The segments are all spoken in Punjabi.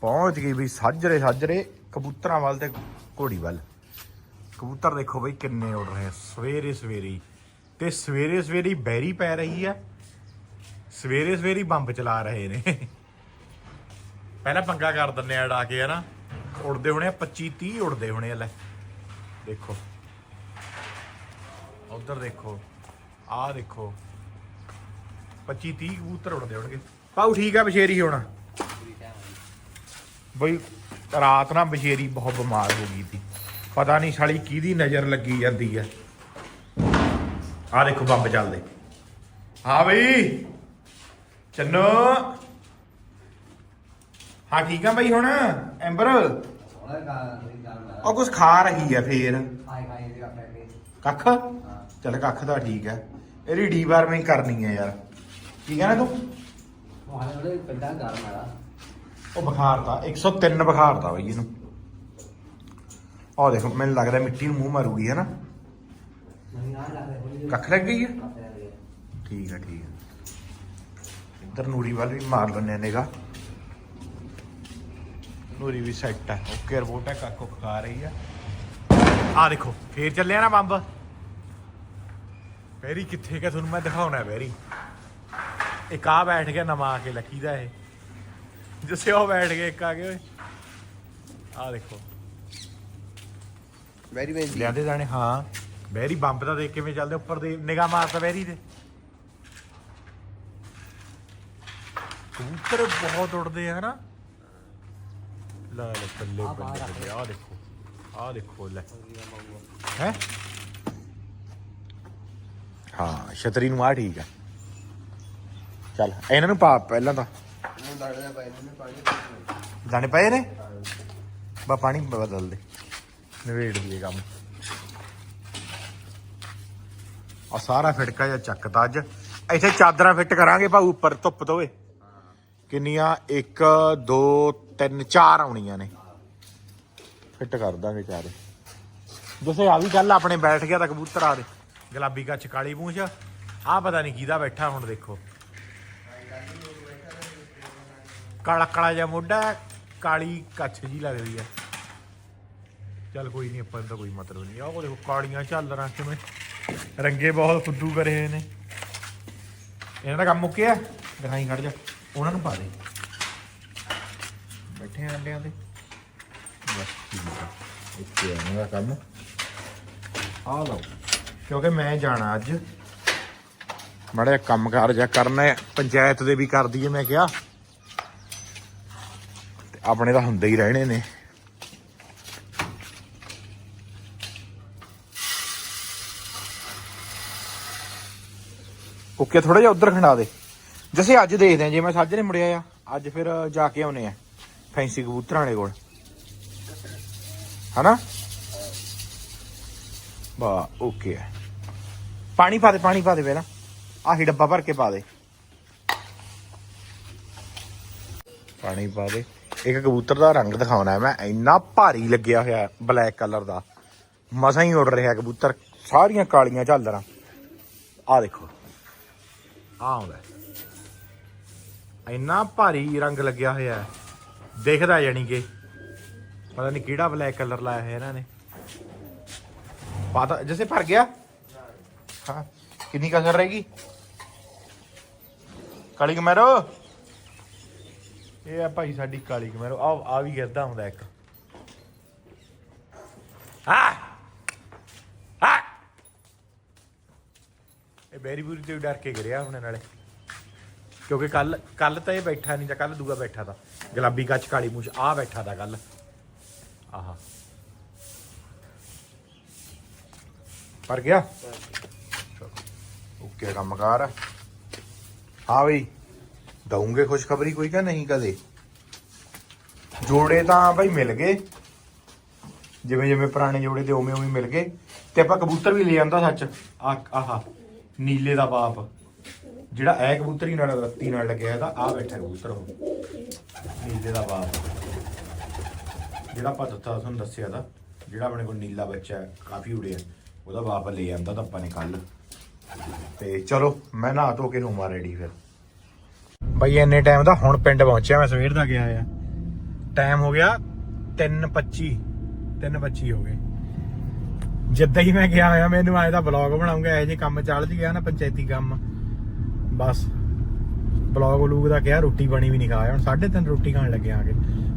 ਪਹੁੰਚ ਗਈ ਬਈ ਸਾਜਰੇ ਸਾਜਰੇ ਕਬੂਤਰਾਂ ਵੱਲ ਤੇ ਘੋੜੀ ਵੱਲ। ਕਬੂਤਰ ਦੇਖੋ ਬਈ ਕਿੰਨੇ ਉੱਡ ਰਹੇ ਆ। ਸਵੇਰੇ ਸਵੇਰੇ ਤੇ ਸਵੇਰੇ ਸਵੇਰੇ ਬੈਰੀ ਪੈ ਰਹੀ ਆ। ਸਵੇਰੇ ਸਵੇਰੇ ਬੰਬ ਚਲਾ ਰਹੇ ਨੇ। ਪਹਿਲਾਂ ਪੰਗਾ ਕਰ ਦਿੰਨੇ ਆ ਡਾ ਕੇ, ਹਨਾ? ਉੜਦੇ ਹੋਣੇ ਆ 25 30 ਉੜਦੇ ਹੋਣੇ ਆ, ਲੈ। ਦੇਖੋ। ਉਧਰ ਦੇਖੋ। ਆਹ ਦੇਖੋ। 25 30 ਕਬੂਤਰ ਉੜਦੇ ਹੋਣਗੇ। ਪਾਉ ਠੀਕ ਆ ਬਸ਼ੇਰੀ ਹੁਣ। ਬਈ ਰਾਤ ਨਾ ਬਸ਼ੇਰੀ ਬਹੁਤ ਬਿਮਾਰ ਹੋ ਗਈ ਸੀ। ਪਤਾ ਨਹੀਂ ਸਾਲੀ ਕਿਹਦੀ ਨਜ਼ਰ ਲੱਗੀ ਜਾਂਦੀ ਆ। ਆਹ ਦੇਖੋ ਬੰਬ ਚੱਲਦੇ। ਹਾਂ ਬਈ। ਚੰਨੋ। ਹਾਂ, ਠੀਕ ਆ ਬਈ ਹੁਣ, ਐਂਬਰ? ਉਹ ਕੁਝ ਖਾ ਰਹੀ ਆ ਫੇਰ। ਕੱਖ? ਚਲ ਕੱਖ ਤਾਂ ਠੀਕ ਹੈ ਇਹਦੀ ਡੀਵਾਰਮਿੰਗ ਕਰਨੀ ਹੈ ਯਾਰ। ਠੀਕ ਕੀ ਨਾ ਤੂੰ? ਉਹ ਹਾਲੇ ਉਹਦੇ ਪਿੰਡਾਂ ਗਰਮ ਆਲਾ ਉਹ ਬੁਖਾਰ ਤਾਂ 103 ਬੁਖਾਰ ਤਾਂ ਬਈ ਇਹਨੂੰ। ਆਹ ਦੇਖੋ ਮੈਨੂੰ ਲੱਗਦਾ ਮਿੱਟੀ ਨੂੰ ਮੂੰਹ ਮਾਰੂਗੀ ਹੈ ਨਾ? ਕੱਖ ਲੱਗ ਗਈ ਹੈ? ਠੀਕ ਹੈ ਠੀਕ ਹੈ। ਇੱਧਰ ਨੂਰੀ ਵੱਲ ਵੀ ਮਾਰ ਆ ਨਿਗਾ ਨੂਰੀ ਵੀ ਸੈੱਟ ਹੈ। ਓਕੇ ਰਿਪੋਰਟ ਹੈ ਕੱਖ ਖਾ ਰਹੀ ਆ ਆ ਦੇਖੋ ਫੇਰ ਚੱਲਿਆ ਨਾ ਬੰਬ। ਬੈਰੀ ਕਿੱਥੇ ਕਿ ਤੁਹਾਨੂੰ ਮੈਂ ਦਿਖਾਉਣਾ ਬੈਰੀ। ਇੱਕ ਆ ਬੈਠ ਗਿਆ ਨਵਾਂ ਆ ਕੇ ਲੱਕੀ ਦਾ ਇਹ। ਜਿਸੇ ਉਹ ਬੈਠ ਗਏ ਇੱਕ ਆ ਕੇ ਓਏ। ਆ ਦੇਖੋ। ਵੈਰੀ ਵੈਰੀ ਲਿਆਂਦੇ ਜਾਣੇ ਹਾਂ। ਬੈਰੀ ਬੰਬ ਦਾ ਦੇਖ ਕਿਵੇਂ ਚੱਲਦੇ ਉੱਪਰ ਦੇ ਨਿਗਾਹ ਮਾਰਦਾ ਬੈਰੀ ਦੇ। ਕਬੂਤਰ ਬਹੁਤ ਉੜਦੇ ਆ ਹਨਾ। ਲੈ ਲੈ ਰੱਖ ਬੱਲੇ ਆ ਦੇਖੋ ਆ ਦੇਖੋ ਲੈ। ਹੈ? ਹਾਂ ਛਤਰੀ ਨੂੰ ਆ ਠੀਕ ਆ। ਚੱਲ ਇਹਨਾਂ ਨੂੰ ਪਾ ਪਹਿਲਾਂ ਤਾਂ। ਨੂੰ ਲੜਦਾ ਨੇ ਪਾਣੀ ਦਾਣੇ ਪਏ ਨੇ? ਬਾ, ਪਾਣੀ ਬਦਲ ਦੇ। ਨਵੇੜ ਦੀਏ ਕੰਮ। ਆ ਸਾਰਾ ਫਿਟਕਾ ਜਿਹਾ ਚੱਕਦਾ ਅੱਜ। ਇੱਥੇ ਚਾਦਰਾਂ ਫਿੱਟ ਕਰਾਂਗੇ ਭਾਊ ਉੱਪਰ ਧੁੱਪ ਦੋਵੇ ਕਿੰਨੀਆਂ? 1 2 3 4 ਆਉਣੀਆਂ ਨੇ। ਫਿੱਟ ਕਰ ਦਾਂਗੇ ਚਾਰੇ। ਜਿਵੇਂ ਆ ਵੀ ਗੱਲ ਆਪਣੇ ਬੈਠ ਗਿਆ ਤਾਂ ਕਬੂਤਰ ਆ ਦੇ। ਗੁਲਾਬੀ ਕੱਚ, ਕਾਲੀ ਪੂੰਛ। ਆ ਪਤਾ ਨਹੀਂ ਕਿਹਦਾ ਬੈਠਾ ਹੁਣ ਦੇਖੋ। ਕਾਲਾ ਕਾਲਾ ਜਿਹਾ ਮੋਢਾ ਹੈ, ਕਾਲੀ ਕੱਛ ਜੀ ਲੱਗਦੀ ਹੈ। ਚੱਲ ਕੋਈ ਨਹੀਂ ਆਪਾਂ ਨੂੰ ਤਾਂ ਕੋਈ ਮਤਲਬ ਨਹੀਂ ਆ ਉਹ ਦੇਖੋ ਕਾਲੀਆਂ ਝਾਲਰਾਂ ਕਿਵੇਂ ਰੰਗੇ ਬਹੁਤ ਫੁੱਦੂ ਕਰੇ ਹੋਏ ਨੇ। ਇਹਨਾਂ ਦਾ ਕੰਮ ਮੁੱਕਿਆ? ਦਿਖਾਈ ਖੜ ਜਾ। ਉਹਨਾਂ ਨੂੰ ਪਾ ਦੇ। ਬੈਠੇ ਆਂ ਅੰਡਿਆਂ ਤੇ ਬਸ ਠੀਕ ਆ। ਓਕੇ ਇਹਨਾਂ ਦਾ ਕੰਮ। ਆ ਲਓ ਕਿਉਂਕਿ ਮੈਂ ਜਾਣਾ ਅੱਜ। ਮਾੜਾ ਜਿਹਾ ਕੰਮ ਕਾਰ ਜਾ ਕਰਨਾ ਹੈ। ਪੰਚਾਇਤ ਦੇ ਵੀ ਕਰਦੀ ਹੈ ਮੈਂ ਕਿਹਾ। ਆਪਣੇ ਤਾਂ ਹੁੰਦੇ ਹੀ ਰਹਿਣੇ ਨੇ। ਓਕੇ ਥੋੜਾ ਜਿਹਾ ਉਧਰ ਖੰਡਾ ਦੇ। ਜਿਵੇਂ ਅੱਜ ਦੇਖਦੇ ਆ ਜੇ ਮੈਂ ਸਾਜਰੇ ਮੁੜਿਆ ਆ, ਅੱਜ ਫਿਰ ਜਾ ਕੇ ਆਉਨੇ ਆ ਫੈਂਸੀ ਕਬੂਤਰਾਂ ਵਾਲੇ ਕੋਲ। ਹਨਾ? ਬਾ, ਓਕੇ ਹੈ ਪਾਣੀ ਪਾ ਦੇ, ਪਾਣੀ ਪਾ ਦੇ ਪਹਿਲਾਂ। ਆਹੀ ਡੱਬਾ ਭਰ ਕੇ ਪਾ ਦੇ। ਪਾਣੀ ਪਾ ਦੇ। ਇੱਕ ਕਬੂਤਰ ਦਾ ਰੰਗ ਦਿਖਾਉਣਾ ਹੈ ਮੈਂ। ਇੰਨਾ ਭਾਰੀ ਲੱਗਿਆ ਹੋਇਆ ਬਲੈਕ ਕਲਰ ਦਾ। ਮਸਾਂ ਹੀ ਉੱਡ ਰਿਹਾ ਕਬੂਤਰ। ਸਾਰੀਆਂ ਕਾਲੀਆਂ ਝਾਲਰਾਂ। ਆ ਦੇਖੋ। ਆ ਆਉਂਦਾ ਇੰਨਾ ਭਾਰੀ ਰੰਗ ਲੱਗਿਆ ਹੋਇਆ ਹੈ। ਦਿਖਦਾ ਜਾਨੀ ਕਿ ਪਤਾ ਨਹੀਂ ਕਿਹੜਾ ਬਲੈਕ ਕਲਰ ਲਾਇਆ ਹੋਇਆ ਇਹਨਾਂ ਨੇ। ਪਤਾ ਜਿਵੇਂ ਭਰ ਗਿਆ? ਹਾਂ। ਕਿੰਨੀ ਕਸਰ ਰਹੇਗੀ? ਕਾਲੀ ਕਮੈਰੋ? ਇਹ ਆ ਭਾਈ ਸਾਡੀ ਕਾਲੀ ਕਮੈਰੋ। ਆ ਆ ਵੀ ਗਿਰਦਾ ਹੁੰਦਾ ਇੱਕ। ਆ ਆ ਇਹ ਬੈਰੀ ਬੂਰੀ ਤੇ ਵੀ ਡਰ ਕੇ ਗਿਰਿਆ ਹੁਣੇ ਨਾਲੇ। ਕਿਉਂਕਿ ਕੱਲ ਕੱਲ ਤਾਂ ਇਹ ਬੈਠਾ ਨਹੀਂ ਤਾਂ ਕੱਲ ਦੂਆ ਬੈਠਾ ਤਾਂ। ਗੁਲਾਬੀ ਕੱਚ ਕਾਲੀ ਮੂਛ ਆ ਬੈਠਾ ਤਾਂ ਕੱਲ। ਆਹਾ। ਪਰ ਗਿਆ? ਓਕੇ ਕੰਮ ਕਾਰ ਹਾਂ ਬਈ। ਦਊਂਗੇ ਖੁਸ਼ਖਬਰੀ ਕੋਈ ਕਾ ਨਹੀਂ ਕਦੇ? ਜੋੜੇ ਤਾਂ ਭਾਈ ਮਿਲ ਗਏ। ਜਿਵੇਂ ਜਿਵੇਂ ਪੁਰਾਣੇ ਜੋੜੇ ਤੇ ਉਵੇਂ ਉਵੇਂ ਮਿਲ ਗਏ। ਤੇ ਆਪਾਂ ਕਬੂਤਰ ਵੀ ਲੈ ਆਂਦਾ ਸੱਚ। ਆ ਆਹਾ ਨੀਲੇ ਦਾ ਬਾਪ। ਜਿਹੜਾ ਐ ਕਬੂਤਰੀ ਨਾਲ ਰੱਤੀ ਨਾਲ ਲੱਗਿਆ ਇਹਦਾ ਆ ਬੈਠਾ ਕਬੂਤਰ ਉਹ। ਨੀਲੇ ਦਾ ਬਾਪ। ਜਿਹੜਾ ਆਪਾਂ ਦਿੱਤਾ ਤੁਹਾਨੂੰ ਦੱਸਿਆ ਦਾ ਜਿਹੜਾ ਆਪਣੇ ਕੋਲ ਨੀਲਾ ਬੱਚਾ ਹੈ, ਕਾਫੀ ਉੜਿਆ ਉਹਦਾ ਬਾਪ ਲੈ ਆਂਦਾ ਤਾਂ ਆਪਾਂ ਨੇ ਕੱਲ ਤੇ ਚਲੋ ਮੈਂ ਨਹਾ ਧੋ ਕੇ ਹੋਵਾਂ ਰੈਡੀ ਫਿਰ। ਬਈ ਇੰਨੇ ਟਾਈਮ ਦਾ ਹੁਣ ਪਿੰਡ ਪਹੁੰਚਿਆ ਮੈਂ ਸਵੇਰ ਦਾ ਗਿਆ ਆ। ਟਾਈਮ ਹੋ ਗਿਆ 3:25 3:25 ਹੋ ਗਏ। ਜਿੱਦਾਂ ਹੀ ਮੈਂ ਗਿਆ ਹੋਇਆ, ਮੈਨੂੰ ਆਏ ਦਾ ਬਲੌਗ ਬਣਾਉਂਗਾ, ਇਹ ਜੇ ਕੰਮ ਚੱਲ ਜੀ ਗਿਆ ਨਾ, ਪੰਚਾਇਤੀ ਕੰਮ। ਬਸ ਬਲੌਗ ਲੂਗ ਦਾ ਕਿਹਾ, ਰੋਟੀ ਬਣੀ ਵੀ ਨਹੀਂ ਖਾਇਆ ਹੁਣ 3:30 ਰੋਟੀ ਖਾਣ ਲੱਗੇ ਆਗੇ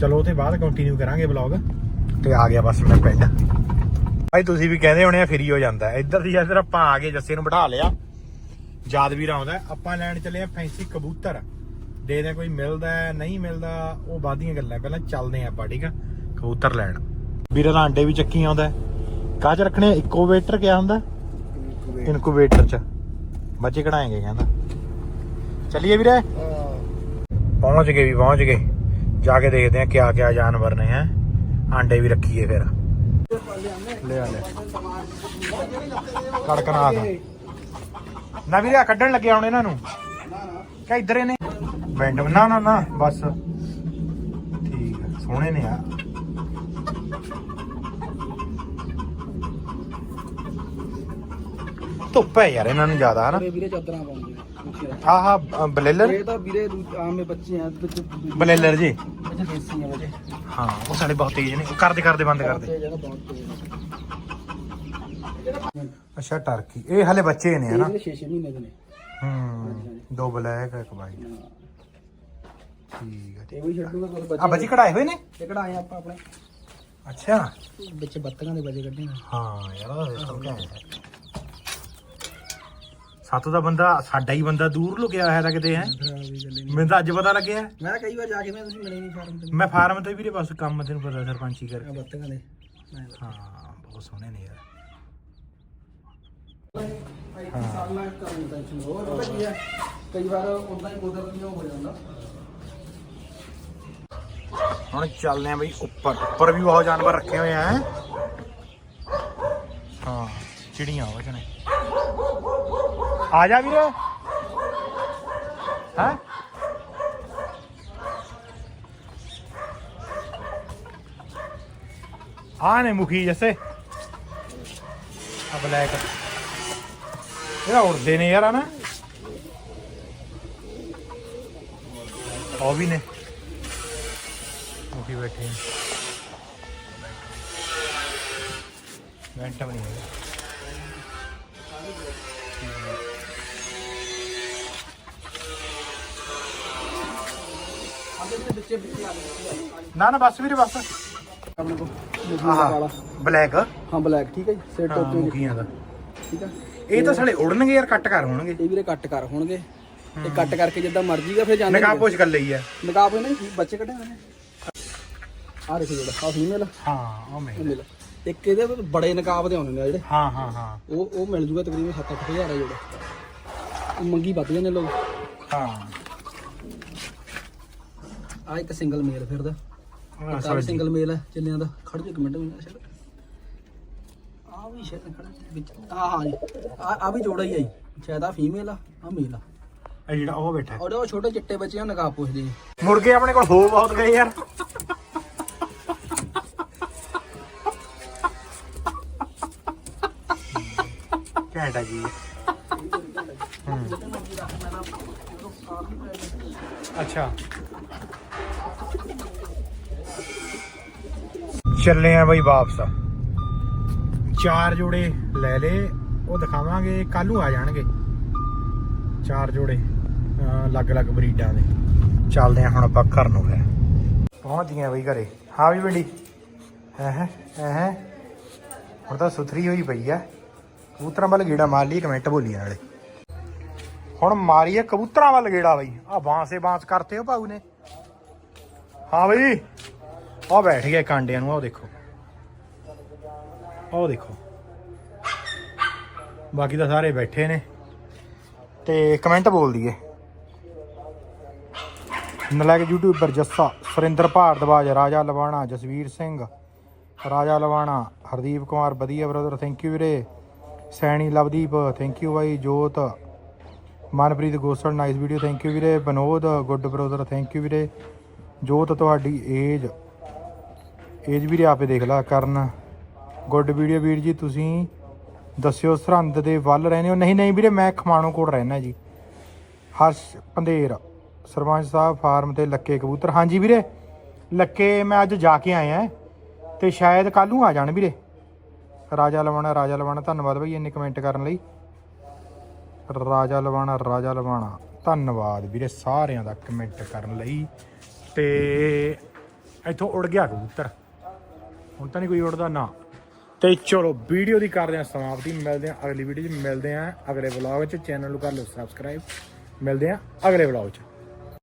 ਚਲੋ ਉਹ ਬਾਅਦ ਕੰਟੀਨਿਊ ਕਰਾਂਗੇ ਬਲੌਗ ਤੇ ਆ ਗਿਆ ਬਸ ਮੈਂ ਪਿੰਡ। ਭਾਈ ਤੁਸੀਂ ਵੀ ਕਹਿੰਦੇ ਹੋਣੇ ਆ ਫਰੀ ਹੋ ਜਾਂਦਾ। ਹੈ। ਇੱਧਰ ਦੀ ਇੱਧਰ ਆਪਾਂ ਆ ਗਏ, ਜੱਸੇ ਨੂੰ ਬਿਠਾ ਲਿਆ। ਯਾਦ ਵੀ ਆਉਂਦਾ ਆਪਾਂ ਲੈਣ ਚੱਲੇ ਆ ਫੈਂਸੀ ਕਬੂਤਰ। ਦੇ ਦੇ ਕੋਈ ਮਿਲਦਾ ਨਹੀਂ ਮਿਲਦਾ ਉਹ ਬਾਅਦ ਦੀਆਂ ਗੱਲਾਂ। ਪਹਿਲਾਂ ਚੱਲਦੇ ਆ ਆਪਾਂ ਠੀਕ ਆ? ਕਬੂਤਰ ਲੈਣ। ਵੀਰੇ ਦਾ ਆਂਡੇ ਵੀ ਚੱਕੀ ਆਉਂਦਾ ਚ ਰੱਖਣੇ ਇਕੋਵੇਟਰ ਕਿਆ ਹੁੰਦਾ? ਇਨਕੂਬੇਟਰ ਚ। ਬੱਚੇ ਕਢਾਏਗੇ ਕਹਿੰਦਾ। ਚਲਿਏ ਵੀਰੇ? ਪਹੁੰਚ ਗਏ ਵੀ ਪਹੁੰਚ ਗਏ। ਜਾ ਕੇ ਦੇਖਦੇ ਆ ਕਿਆ ਕਿਆ ਜਾਨਵਰ ਨੇ ਹੈ। ਆਂਡੇ ਵੀ ਰੱਖੀਏ ਫਿਰ। ਲੈ ਆ ਲੈ ਕੜਕਨਾਥ। ਨਾ ਵੀਰੇ ਆ ਕੱਢਣ ਲੱਗੇ ਹੁਣ ਇਹਨਾਂ ਨੂੰ। ਕਾ ਇਧਰੇ ਨੇ ਬੈਂਡ ਨਾ ਨਾ ਨਾ ਬਸ। ਠੀਕ ਹੈ ਸੋਹਣੇ ਨੇ ਆ। ਧੁੱਪ ਹੈ ਯਾਰ ਇਹਨਾਂ ਨੂੰ ਜ਼ਿਆਦਾ ਹਨਾ? ਵੀਰੇ ਚਾਦਰਾਂ ਪਾਉਂਦੇ ਆ ਆਹ ਬਲੇਲਰ? ਇਹ ਤਾਂ ਵੀਰੇ ਆਮੇ ਬੱਚੇ ਆ ਬਲੇਲਰ ਜੀ। ਹਾਂ ਉਹ ਸਾਲੇ ਬਹੁਤ ਤੇਜ਼ ਨੇ ਕਰਦੇ ਕਰਦੇ ਬੰਦ ਕਰਦੇ ਤੇ ਜਿਹੜਾ ਬਹੁਤ ਤੇਜ਼ ਅੱਛਾ ਟਰਕੀ ਇਹ ਹਲੇ ਬੱਚੇ ਨੇ ਹਨਾ ਇਹ 6-6 ਮਹੀਨੇ ਦੇ ਨੇ। ਹੂੰ ਦੋ ਬਲੈਕ ਇੱਕ ਵਾਈਟ ਠੀਕ ਹੈ ਤੇ ਵੀ ਛੱਡੂਗਾ ਆ ਬੱਚੇ ਕਢਾਏ ਹੋਏ ਨੇ? ਇਹ ਕਢਾਏ ਆਪਾਂ ਆਪਣੇ। ਅੱਛਾ। ਵਿੱਚ ਬੱਤਕਾਂ ਦੇ ਬੱਚੇ ਕੱਢੇ ਨੇ। ਹਾਂ ਯਾਰ ਉਹਦਾ ਸਿਸਟਮ ਕਿਆ ਹੈ। ਸਾਤੋਂ ਦਾ ਬੰਦਾ ਸਾਡਾ ਹੀ ਬੰਦਾ ਦੂਰ ਲੁਕਿਆ ਹੋਇਆ ਤਾਂ ਕਿਤੇ ਹੈ? ਮੈਨੂੰ ਤਾਂ ਅੱਜ ਪਤਾ ਲੱਗਿਆ। ਮੈਂ ਕਈ ਵਾਰ ਜਾ ਕੇ ਮੈਂ ਤੁਸੀਂ ਮਿਲੇ ਨਹੀਂ ਫਾਰਮ ਤੇ। ਮੈਂ ਫਾਰਮ ਤੇ ਵੀਰੇ ਬਸ ਕੰਮ ਤੈਨੂੰ ਪਤਾ ਸਰਪੰਚੀ ਕਰਕੇ। ਬੱਤਕਾਂ ਦੇ। ਹਾਂ ਬਹੁਤ ਸੋਹਣੇ ਨੇ ਯਾਰ। ਹਾਂ ਸਾਲ ਮੈਂ ਕਰਨ ਟੈਨਸ਼ਨ ਹੋਰ ਪਤਾ ਕੀ ਹੈ, ਕਈ ਵਾਰ ਉਦਾਂ ਹੀ ਕੁਦਰਤੀ ਹੋ ਜਾਂਦਾ। ਹੁਣ ਚੱਲਦੇ ਆ ਬਈ ਉੱਪਰ। ਉੱਪਰ ਵੀ ਬਹੁਤ ਜਾਨਵਰ ਰੱਖੇ ਹੋਏ ਆ, ਹਾਂ। ਚਿੜੀਆਂ ਉਹ ਆ ਜਾ ਵੀਰੇ। ਹੈ? ਆ ਮੁਖੀ ਜੈਸੇ। ਆ ਬਲੈਕ। ਇਹ ਉੜਦੇ ਨੇ ਯਾਰ ਹਨਾ। ਉਹ ਵੀ ਨੇ। ਮੁਖੀ ਬੈਠੇ ਨੇ। ਘੰਟਾ ਵੀ ਨਹੀਂ ਹੈਗਾ। ਨਾ ਨਾ ਬਸ ਵੀਰੇ ਬਸ। ਆਪਣੇ ਆਹ ਬਲੈਕ ਹਾਂ ਬਲੈਕ ਠੀਕ ਹੈ ਜੀ ਸਿਰ ਹਾਂ ਟੋਪੀ ਮੁਖੀਆਂ ਦਾ। ਠੀਕ ਹੈ। ਇਹ ਤਾਂ ਸਾਲੇ ਉੜਨਗੇ ਯਾਰ ਕੱਟ ਕਰ ਹੋਣਗੇ। ਇਹ ਵੀਰੇ ਕੱਟ ਕਰ ਹੋਣਗੇ। ਤੇ ਕੱਟ ਕਰਕੇ ਜਿੱਦਾਂ ਮਰਜ਼ੀ ਦਾ ਫਿਰ ਜਾਂਦੇ ਨਕਾਬ ਪੋਸ਼ ਕਰ ਲਈ ਆ। ਨਕਾਬ ਹੋਏ ਨੇ ਬੱਚੇ ਕੱਢੇ ਹੋਏ ਨੇ। ਆ ਦੇਖੋ ਜਿਹੜਾ ਆ। ਫੀਮੇਲ ਹਾਂ ਉਹ ਮਿਲ। ਇੱਕ ਇਹਦੇ ਬੜੇ ਨਕਾਬ ਦੇ ਆਉਂਦੇ ਨੇ ਜਿਹੜੇ। ਹਾਂ ਹਾਂ ਹਾਂ। ਉਹ ਉਹ ਮਿਲ ਜੂਗਾ ਤਕਰੀਬਨ 7-8000 ਆ ਜਿਹੜਾ। ਮੰਗੀ ਵੱਧ ਜਾਂਦੇ ਲੋਕ। ਹਾਂ। ਆ ਇੱਕ ਸਿੰਗਲ ਮੇਲ ਫਿਰਦਾ। ਸਾਲੇ ਸਿੰਗਲ ਮੇਲ ਹੈ ਚਿੱਲਿਆਂ ਦਾ। ਖੜ ਜਾ ਇੱਕ ਮਿੰਟ ਮੈਨੂੰ ਸ਼ਾਇਦ ਆ ਵੀ ਸ਼ਾਇਦ ਖੜਾ ਵਿੱਚ ਆ ਹਾਂ ਜੀ। ਆ ਆ ਵੀ ਜੋੜਾ ਹੀ ਆਈ ਸ਼ਾਇਦ ਆ ਫੀਮੇਲ ਆ ਆ ਮੇਲ ਆ। ਇਹ ਜਿਹੜਾ ਉਹ ਬੈਠਾ ਔਰ ਉਹ ਛੋਟੇ ਚਿੱਟੇ ਬੱਚੇ ਆ ਨਕਾਬ ਪੁੱਛਦੇ ਨੇ ਮੁਰਗੇ ਆਪਣੇ ਕੋਲ ਹੋ ਬਹੁਤ ਗਏ ਯਾਰ। ਘੈਂਟਾ ਜੀ। ਹੂੰ। ਅੱਛਾ। ਚੱਲੇ ਆ ਬਈ ਵਾਪਸ। ਚਾਰ ਜੋੜੇ ਲੈ ਲਏ ਉਹ ਦਿਖਾਵਾਂਗੇ ਕੱਲ ਨੂੰ ਆ ਜਾਣਗੇ। ਚਾਰ ਜੋੜੇ ਅਲੱਗ-ਅਲੱਗ ਬਰੀਡਾਂ ਦੇ। ਚੱਲਦੇ ਆ ਹੁਣ ਆਪਾਂ ਘਰ ਨੂੰ ਹੈ ਪਹੁੰਚ ਗਏ ਬਈ ਘਰੇ। ਹਾਂ ਵੀ ਪਿੰਡੀ ਹੈ ਹੈ ਹੈ ਹੁਣ ਤਾਂ ਸੁਥਰੀ ਹੋਈ ਪਈ ਆ। ਕਬੂਤਰਾਂ ਵੱਲ ਗੇੜਾ ਮਾਰ ਲਈ ਕਮੈਂਟ ਬੋਲੀ ਨਾਲੇ। ਹੁਣ ਮਾਰੀਏ ਕਬੂਤਰਾਂ ਵੱਲ ਗੇੜਾ ਬਈ। ਆ ਬਾਂਸੇ ਬਾਂਸ ਕਰਤੇ ਉਹ ਭਾਊ ਨੇ। ਹਾਂ ਬਈ। ਆ ਬੈਠ ਗਿਆ ਕਾਂਡਿਆਂ ਨੂੰ, ਆਹ ਦੇਖੋ। ਆਹ ਦੇਖੋ। ਬਾਕੀ ਤਾਂ ਸਾਰੇ ਬੈਠੇ ਨੇ। ਤੇ ਕਮੈਂਟ ਬੋਲ ਦਈਏ। ਨਲਾਇਕ ਯੂਟਿਊਬਰ ਜੱਸਾ ਸੁਰਿੰਦਰ ਭਾਰਦਵਾਜ, ਰਾਜਾ ਲਵਾਣਾ, ਜਸਵੀਰ ਸਿੰਘ, ਰਾਜਾ ਲਵਾਣਾ, ਹਰਦੀਪ ਕੁਮਾਰ, ਵਧੀਆ ਬ੍ਰਦਰ ਥੈਂਕ ਯੂ ਵੀਰੇ। Saini Lovedeep thank you by, Jot, Manpreet Gosal nice video thank you ਵੀਰੇ। Binod good brother thank you ਵੀਰੇ। ਜੋਤ, ਤੁਹਾਡੀ ਏਜ ਏਜ ਵੀਰੇ, ਆਪੇ ਦੇਖ ਲਾ, ਕਰਨ। ਗੁੱਡ ਵੀਡੀਓ ਵੀਰ ਜੀ, ਤੁਸੀਂ ਦੱਸਿਓ, ਸਰਹੰਦ ਦੇ ਵੱਲ ਰਹਿੰਦੇ ਹੋ। ਨਹੀਂ ਨਹੀਂ ਵੀਰੇ, ਮੈਂ ਖਮਾਣੋ ਕੋਲ ਰਹਿਣਾ ਜੀ। ਹਰਸ਼ ਪੰਦੇਰ ਸਰਪੰਚ ਸਾਹਿਬ ਫਾਰਮ ਤੇ ਲੱਕੇ ਕਬੂਤਰ। ਹਾਂਜੀ ਵੀਰੇ, ਲੱਕੇ ਮੈਂ ਅੱਜ ਜਾ ਕੇ ਆਇਆ ਤੇ ਸ਼ਾਇਦ ਕੱਲ ਨੂੰ ਆ ਜਾਣ ਵੀਰੇ। ਰਾਜਾ ਲਵਾਣਾ ਰਾਜਾ ਲਵਾਣਾ, ਧੰਨਵਾਦ ਬਈ ਇੰਨੇ ਕਮੈਂਟ ਕਰਨ ਲਈ। ਰਾਜਾ ਲਵਾਣਾ ਰਾਜਾ ਲਵਾਣਾ, ਧੰਨਵਾਦ ਵੀਰੇ ਸਾਰਿਆਂ ਦਾ ਕਮੈਂਟ ਕਰਨ ਲਈ। ਤੇ ਇੱਥੋਂ ਉੜ ਗਿਆ ਕਬੂਤਰ। ਹੁਣ ਤਾਂ ਨਹੀਂ ਕੋਈ ਉੜਦਾ ਨਾ। ਤੇ ਚਲੋ ਵੀਡੀਓ ਦੀ ਕਰਦੇ ਹਾਂ ਸਮਾਪਤੀ। ਮਿਲਦੇ ਹਾਂ ਅਗਲੀ ਵੀਡੀਓ 'ਚ। ਮਿਲਦੇ ਹਾਂ ਅਗਲੇ ਵਲੌਗ 'ਚ। ਚੈਨਲ ਨੂੰ ਕਰ ਲਓ ਸਬਸਕ੍ਰਾਈਬ ਮਿਲਦੇ ਹਾਂ ਅਗਲੇ ਵਲੌਗ 'ਚ।